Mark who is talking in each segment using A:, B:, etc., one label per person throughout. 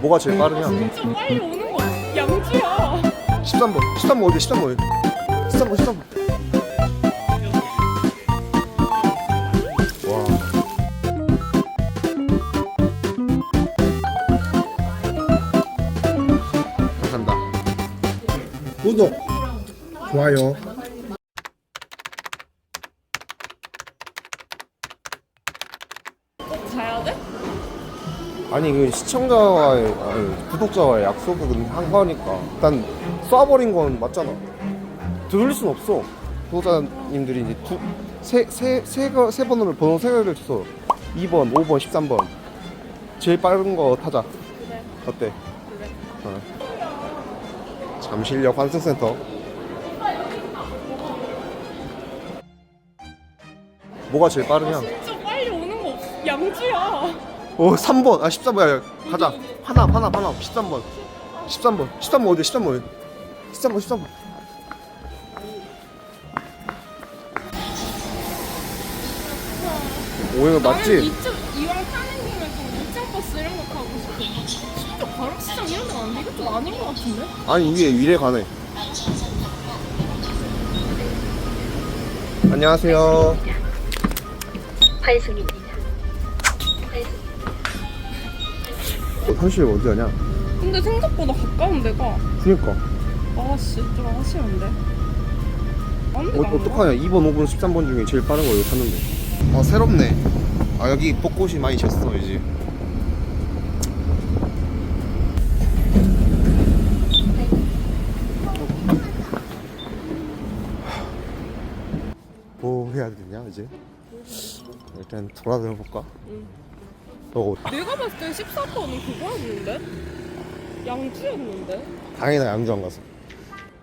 A: 뭐가 제일 빠르냐?
B: 진짜 빨리 오는 거 양주야.
A: 13번. 13번 어디 13번 13번 13번. 와. 감사합니다. 구독 좋아요
B: 꼭 가야 돼?
A: 아니 그 시청자와의 아니, 구독자와의 약속은 한 거니까 일단 쏴버린 건 맞잖아 되돌릴 순 없어 구독자님들이 이제 두, 세, 세, 세, 거, 세 번으로 번호 세 개를 줬어 2번, 5번, 13번 제일 빠른 거 타자
B: 그래.
A: 어때?
B: 그래.
A: 어. 잠실역 환승센터 뭐가 제일 빠르냐?
B: 진짜 빨리 오는 거 양주야.
A: 오 3번 아 13번 야, 가자 하나 하나 하나 13번 13번 13번 어디 13번 13번 13번 오행은 맞지?
B: 나는 이쪽 이왕 타는 김에 좀 이쪽 버스 이런 거 타고 싶어. 진짜 바로시장 이런 데가 안 돼? 이거 좀 아닌 것 같은데?
A: 아니 위에 위에 가네 안녕하세요
C: 화이승입니다.
A: 어, 현실 어디 가냐?
B: 근데 생각보다 가까운 데가
A: 그니까
B: 아씨 좀 아쉬운데. 안
A: 어. 어떡하냐 2번 5번 13번 중에 제일 빠른 거 여기 탔는데 아 새롭네 아 여기 벚꽃이 많이 졌어 이제 뭐 해야 되냐 이제 일단 돌아다녀 볼까?
B: 응.
A: 너
B: 내가 봤을 때 14번이 그거였는데? 양주였는데?
A: 당연히 나 양주 안 가서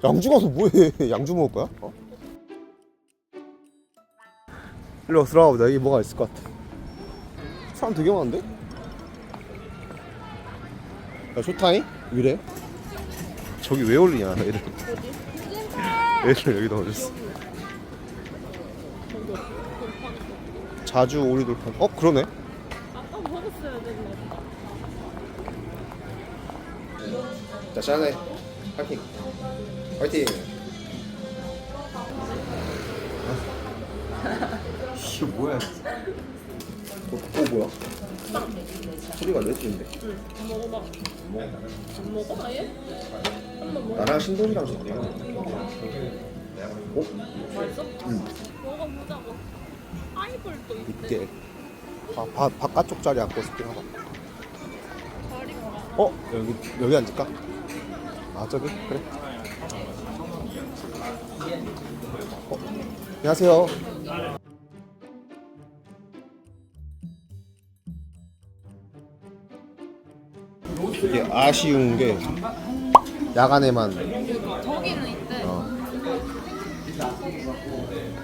A: 양주 가서 뭐해 양주 먹을 거야? 어? 일로 들어가 보자 여기 뭐가 있을 것 같아 사람 되게 많은데? 야 쇼타임? 위래? 저기 왜 올리냐 애들 애들 여기다 올렸어 자주 오리 돌판 어 그러네
B: 먹었어야 됐나 보다.
A: 자 짠해 파이팅 파이팅 이게 뭐야 또, 또 뭐야 소리가 내지인데
B: 안 먹어봐. 안 먹어 아예? 한번 먹어.
A: 나랑 신동이랑 줄게 어?
B: 맛있어?
A: 응
B: 먹어보자고. 아이볼도 있대.
A: 이게 바, 바, 바깥쪽 자리 앉고 싶긴 하다. 어? 여기 여기 앉을까? 아 저기? 그래 어? 안녕하세요 이게 아쉬운 게 야간에만
B: 저기는 있대.
A: 어.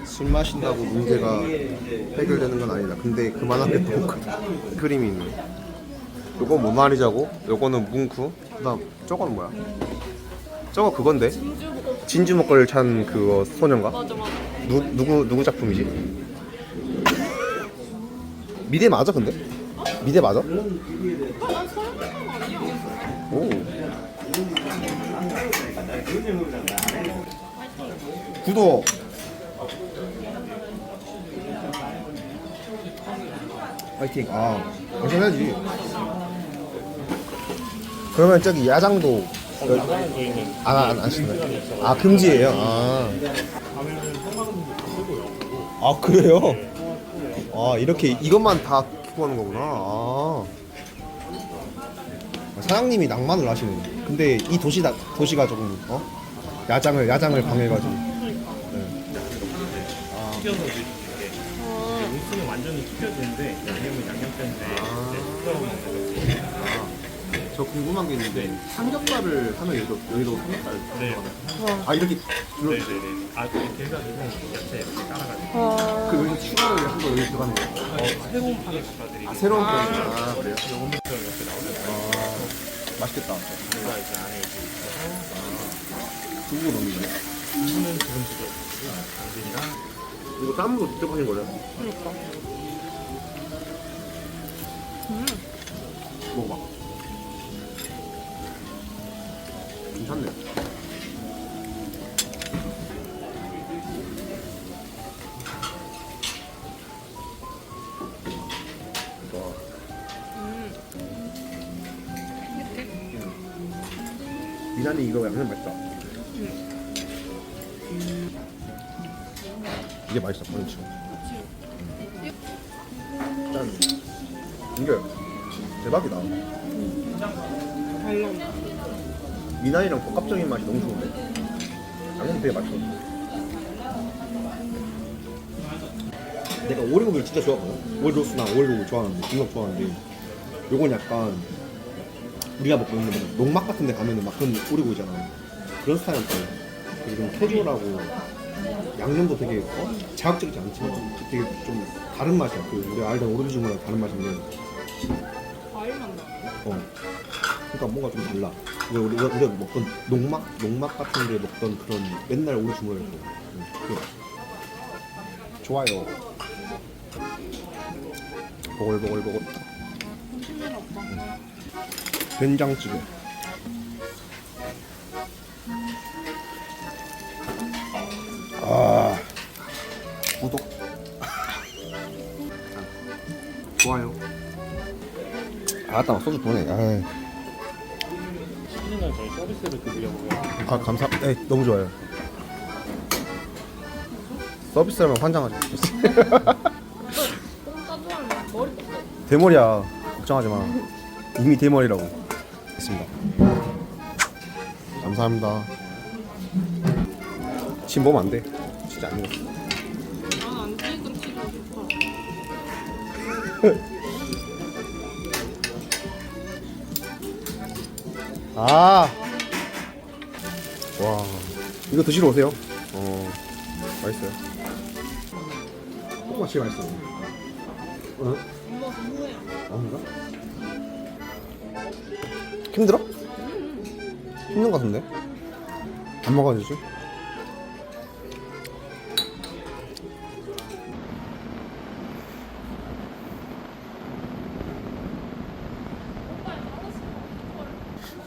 A: 술 마신다고 문제가 해결되는 건 아니다. 근데 그만하게 또 그- 그림이 있네. 요건 뭐 말이자고? 요거는 뭉크. 그다음 저건 뭐야? 저거 그건데?
B: 진주
A: 목걸이를 찬 그거 소년가?
B: 맞아 맞아.
A: 누 누구 누구 작품이지? 미대 맞아 근데? 미대 맞아?
B: 아니야.
A: 오. 구독. 파이팅. 아, 당연하지. 그러면 저기 야장도 안, 안, 안 신나요? 아, 금지예요? 아. 아, 그래요? 아, 이렇게 이것만 다 키고 하는 거구나. 아. 사장님이 낭만을 하시는. 근데 이 도시 다, 도시가 조금 어 야장을 야장을 방해가지고.
D: 드시는 게 육수는 완전히 튀겨지는데 양념은 양념 때문에 이제 튀겨 먹는 거죠.
A: 저 궁금한 게 있는데 삼겹살을 하면 여기도 여기도 삼겹살.
D: 네.
A: 아 이렇게 눌러
D: 네네 네. 아 이렇게 해가지고 야채 이렇게 깔아가지고
B: 아.
A: 그 여기 추가를 한 거 여기 들어가는 거예요.
D: 어, 새로운 판을 바꿔드리고
A: 아 새로운 거. 아 그래요?
D: 요금부터 이렇게 나오면
A: 아 맛있겠다.
D: 제가 이제 안에 이제 있어서
A: 두부 넣는
D: 두부는 지금 지금 당근이랑
A: 이거 땀으로 직접 하신 거예요?
B: 그러니까. 음.
A: 먹어봐. 괜찮네. 와. 미나리 이거 양념 맛있다. 이게 맛있어, 그렇지. 짠. 이게 대박이다.
B: 달라.
A: 미나리랑 복합적인 맛이 너무 좋은데? 양념 되게 맛있어. 내가 오리고기를 진짜 좋아하거든. 오리 로스나 오리고기 좋아하는데, 중국 좋아하는데, 요건 약간 우리가 먹고 있는 뭐 농막 같은 데 가면은 막 그런 오리고기잖아. 그런 스타일일 거야. 되게 좀 캐주얼하고 양념도 되게 어? 자극적이지 않지만 되게 좀 다른 맛이야. 그 우리가 알던 오리고기 중에 다른 맛인데,
B: 과일 맛 나.
A: 어. 그러니까 뭔가 좀 달라. 우리 우리가, 우리가 먹던 농막 농막 같은 데 먹던 그런 맨날 오리 주물에서 응, 맛있어. 좋아요. 보글보글보글.
B: 심해라 오빠.
A: 된장찌개. 아 구독. 좋아요. 아따 소주 보내. 아.
D: 저희 서비스를 드리려고요.
A: 아 감사. 네 너무 좋아요. 서비스라면 환장하죠.
B: 뽕까도 하면 머리 떴어.
A: 대머리야. 걱정하지 마. 이미 대머리라고. 했습니다. 감사합니다. 지금 먹으면 안 돼. 진짜 안 익었어.
B: 난안 찍은 찍고 싶어.
A: 아. 와. 이거 드시러 오세요. 어. 맛있어요. 콩맛 제일 맛있어. 어?
B: 엄마?
A: 아닌가? 힘들어? 힘든 것 같은데? 안 먹어주지?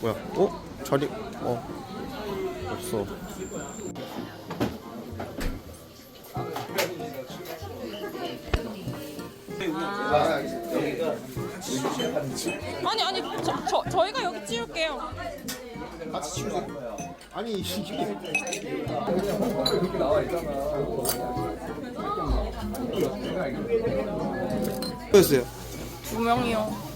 A: 뭐야? 어? 자리 어 없어.
B: 아니 아니 저, 저 저희가 여기 찍을게요.
A: 같이 치우세요. 아니 이게 보였어요.
B: 두 명이요.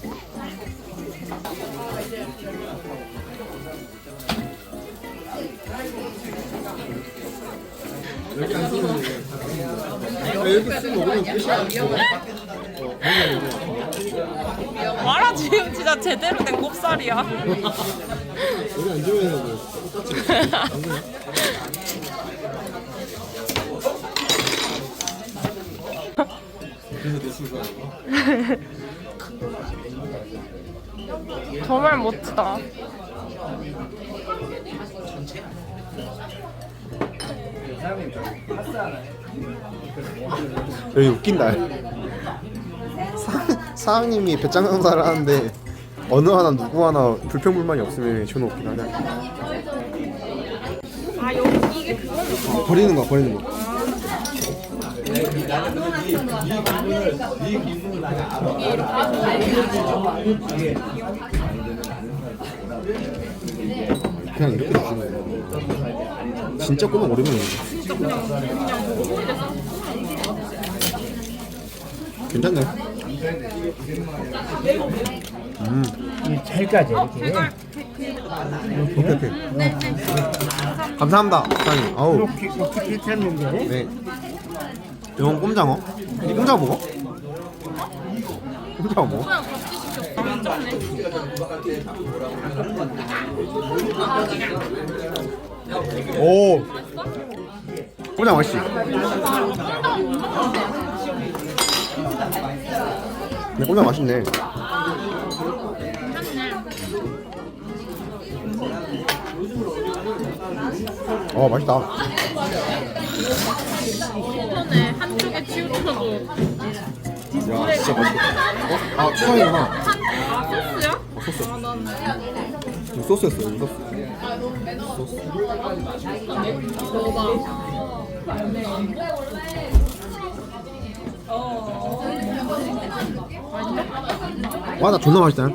A: 여기 쓰면 먹으면 끝이야.
B: 와라 지금 진짜 제대로 된 곱살이야.
A: 여기 앉으면 뭐
B: 정말 멋지다.
A: 여기 웃긴 날. 사, 사장님이 배짱 장사를 하는데 어느 하나 누구 하나 불평불만이 없으면 저는 웃긴 하네.
B: 아 여기 이게 그거는
A: 버리는 거 버리는 거. 그냥 이렇게 놔주는 거. 진짜 꼬막
B: 먹어보자.
A: 괜찮네. 음,
C: 잘까지
B: 어
C: 이렇게.
A: 오케이 오케이. 감사합니다, 사장님. 아우.
C: 이렇게 이렇게 괜찮는데
A: 네. 이건 꼼장어. 이 꼼장어 먹어? 꼼장어 먹어? 오. 꼼장어 맛있지? 네, 꼼장어 맛있네. 어, 맛있다.
B: 이번에 한쪽에 치우쳐도
A: 야, 진짜 맛있다. 어? 아, 추상이구나.
B: 한 아, 소스야?
A: 소스.
B: 아, 난
A: 이거 소스였어 이거 소스 와나 존나 맛있다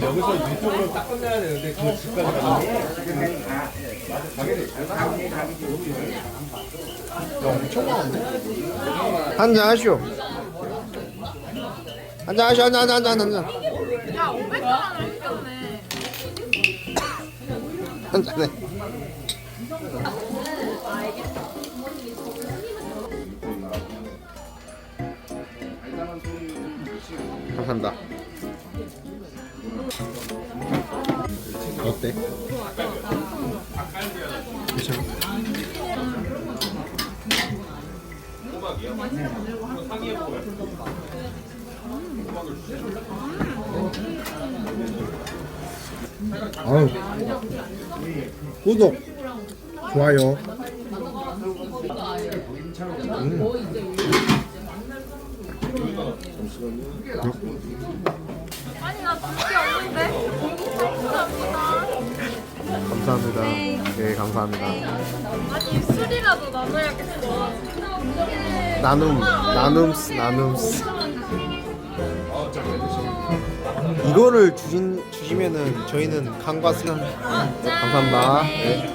E: 여기서 이쪽으로 딱 끝내야 되는데 그 집까지
A: 한잔 하시오. 한잔 하시오 한잔 한잔 한잔 한잔.
B: 야 500g을 시켰네
A: 한잔해 감사합니다 어때? 괜찮아? 아유 구독 좋아요
B: 아니 나
A: 감사합니다.
B: 아니 술이라도 나눠야겠어.
A: 나눔 나눔스 나눔스. 이거를 주신 주시면은 저희는 간과 승 감사합니다. 네.